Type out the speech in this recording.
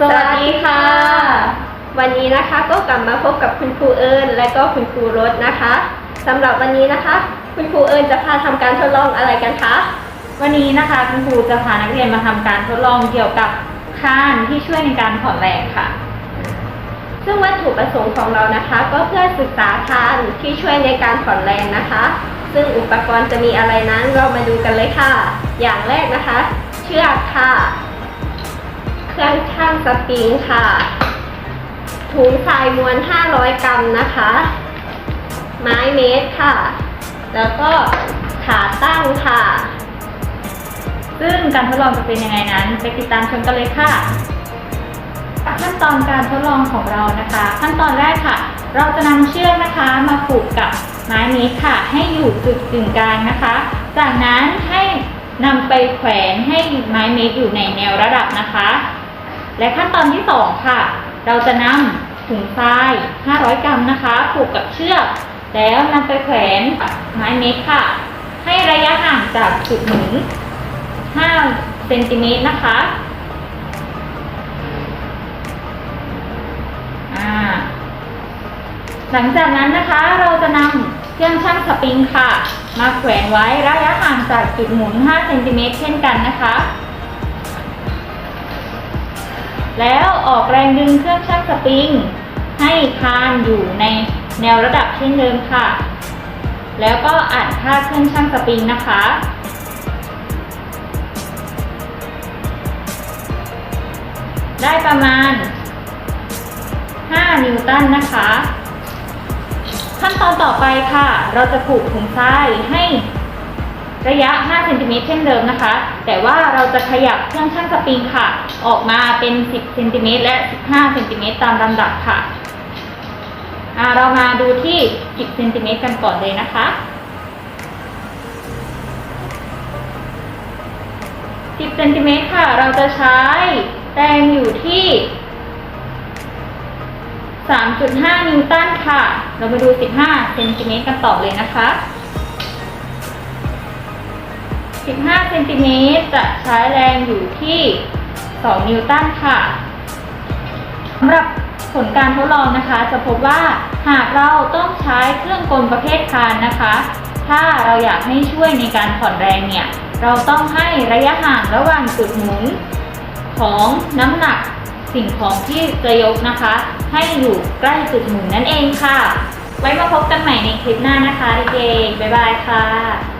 สวัสดีค่ะ วันนี้นะคะก็กลับมาพบกับคุณครูเอิญและก็คุณครูรถนะคะสำหรับวันนี้นะคะ คุณครูเอิญจะพาทำการทดลองอะไรกันคะวันนี้นะคะคุณครูจะพานักเรียนมาทำการทดลองเกี่ยวกับคานที่ช่วยในการผ่อนแรงค่ะ ซึ่งวัตถุประสงค์ของเรานะคะ ก็เพื่อศึกษาคานที่ช่วยในการผ่อนแรงนะคะ ซึ่งอุปกรณ์จะมีอะไรนั้นเรามาดูกันเลยค่ะ อย่างแรกนะคะ เชือกค่ะ เครื่องชั่งสปริงค่ะ ถุงทรายมวล 500 กรัมนะคะ ไม้เมตรค่ะ แล้วก็ขาตั้งค่ะ ซึ่งการทดลองจะเป็นยังไงนั้น ไปติดตามชมกันเลยค่ะ ขั้นตอนการทดลองของเรานะคะ ขั้นตอนแรกค่ะ เราจะนำเชือกนะคะมาผูกกับไม้เมตรค่ะ ให้อยู่จุดกึ่งกลางนะคะ จากนั้นให้นำไปแขวนให้ไม้เมตรอยู่ในแนวระดับนะคะ และขั้นตอนที่สองค่ะ เราจะนำถุงทราย 500 กรัมนะคะผูกกับเชือก แล้วนำไปแขวนไม้เมตรค่ะ ให้ระยะห่างจากจุดหมุน5เซนติเมตรนะคะหลังจากนั้นนะคะเราจะนำเครื่องชั่งสปริงค่ะ มาแขวนไว้ระยะห่างจากจุดหมุน5เซนติเมตรเช่นกันนะคะ แล้วออกแรงดึงเครื่องชั่งสปริง ให้คานอยู่ในแนวระดับเช่นเดิมค่ะ แล้วก็อ่านค่าเครื่องชั่งสปริงนะคะ ได้ประมาณ 5 นิวตันนะคะ ขั้นตอนต่อไปค่ะ เราจะผูกถุงทรายให้ระยะ 5เซนติเมตรเช่นเดิมนะคะ แต่ว่าเราจะขยับเครื่องชั่งสปริงค่ะ ออกมาเป็น 10เซนติเมตรและ 15เซนติเมตรตามลำดับค่ะเรามาดูที่ 10เซนติเมตรกันก่อนเลยนะคะ 10เซนติเมตรค่ะ เราจะใช้แรงอยู่ที่ 3.5 นิวตันค่ะ เรามาดู 15เซนติเมตรกันต่อเลยนะคะ 15เซนติเมตรจะใช้แรงอยู่ที่ 2 นิวตันค่ะสำหรับผลการทดลองนะคะ จะพบว่าหากเราต้องใช้เครื่องกลประเภทคานนะคะ ถ้าเราอยากให้ช่วยในการผ่อนแรงเนี่ย เราต้องให้ระยะห่างระหว่างจุดหมุนของน้ำหนักสิ่งของที่จะยกนะคะ ให้อยู่ใกล้จุดหมุนนั่นเองค่ะ ไว้มาพบกันใหม่ในคลิปหน้านะคะเด็กๆบ๊ายบายค่ะ